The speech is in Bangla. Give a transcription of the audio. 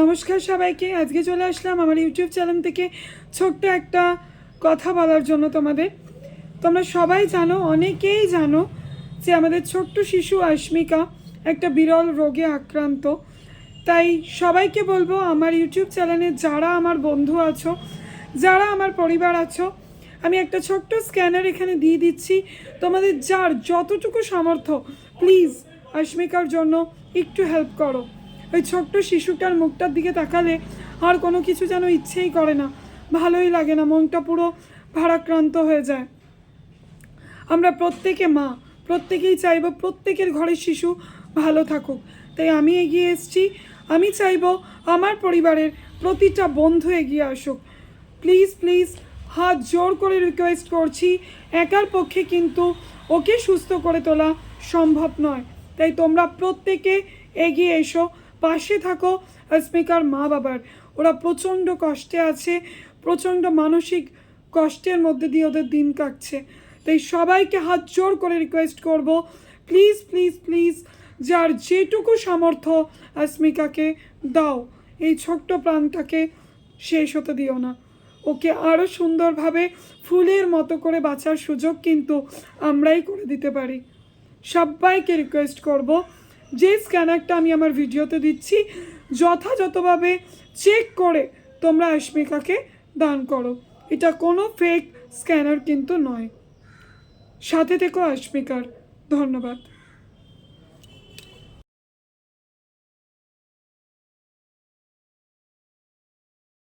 নমস্কার সবাইকে। আজকে চলে আসলাম আমার ইউটিউব চ্যানেল থেকে ছোট্ট একটা কথা বলার জন্য তোমাদের। তোমরা সবাই জানো, অনেকেই জানো যে আমাদের ছোট্ট শিশু আশ্মিকা একটা বিরল রোগে আক্রান্ত। তাই সবাইকে বলব, আমার ইউটিউব চ্যানেলে যারা আমার বন্ধু আছো, যারা আমার পরিবার আছো, আমি একটা ছোট্ট স্ক্যানার এখানে দিয়ে দিচ্ছি। তোমাদের যার যতটুকু সামর্থ্য, প্লিজ আশ্মিকার জন্য একটু হেল্প করো। ওই ছোট্ট শিশুটার মুখটার দিকে তাকালে আর কোনো কিছু যেন ইচ্ছেই করে না। ভালোই লাগে না, মনটা পুরো ভারাক্রান্ত হয়ে যায়। আমরা প্রত্যেকে মা, প্রত্যেকেই চাইব প্রত্যেকের ঘরের শিশু ভালো থাকুক। তাই আমি এগিয়ে এসেছি। আমি চাইব আমার পরিবারের প্রতিটা বন্ধু এগিয়ে আসুক। প্লিজ প্লিজ, হাত জোর করে রিকোয়েস্ট করছি, একার পক্ষে কিন্তু ওকে সুস্থ করে তোলা সম্ভব নয়। তাই তোমরা প্রত্যেকে এগিয়ে এসো। পাশে থাকো অস্মিকার মা বাবার। ওরা প্রচণ্ড কষ্টে আছে, প্রচণ্ড মানসিক কষ্টের মধ্যে দিয়ে ওদের দিন কাটছে। তাই সবাইকে হাত জোর করে রিকোয়েস্ট করব প্লিজ প্লিজ প্লিজ যার যেটুকু সামর্থ্য অস্মিকাকে দাও। এই ছোট্ট প্রাণটাকে শেষ হতে দিও না। ওকে আরও সুন্দরভাবে ফুলের মতো করে বাঁচার সুযোগ কিন্তু আমরাই করে দিতে পারি। সবাইকে রিকোয়েস্ট করব যে স্ক্যানারটা আমি আমার ভিডিওতে দিচ্ছি, যথাযথভাবে চেক করে তোমরা অস্মিকাকে দান করো। এটা কোনো ফেক স্ক্যানার কিন্তু নয়। সাথে থেকো অস্মিকার ধন্যবাদ।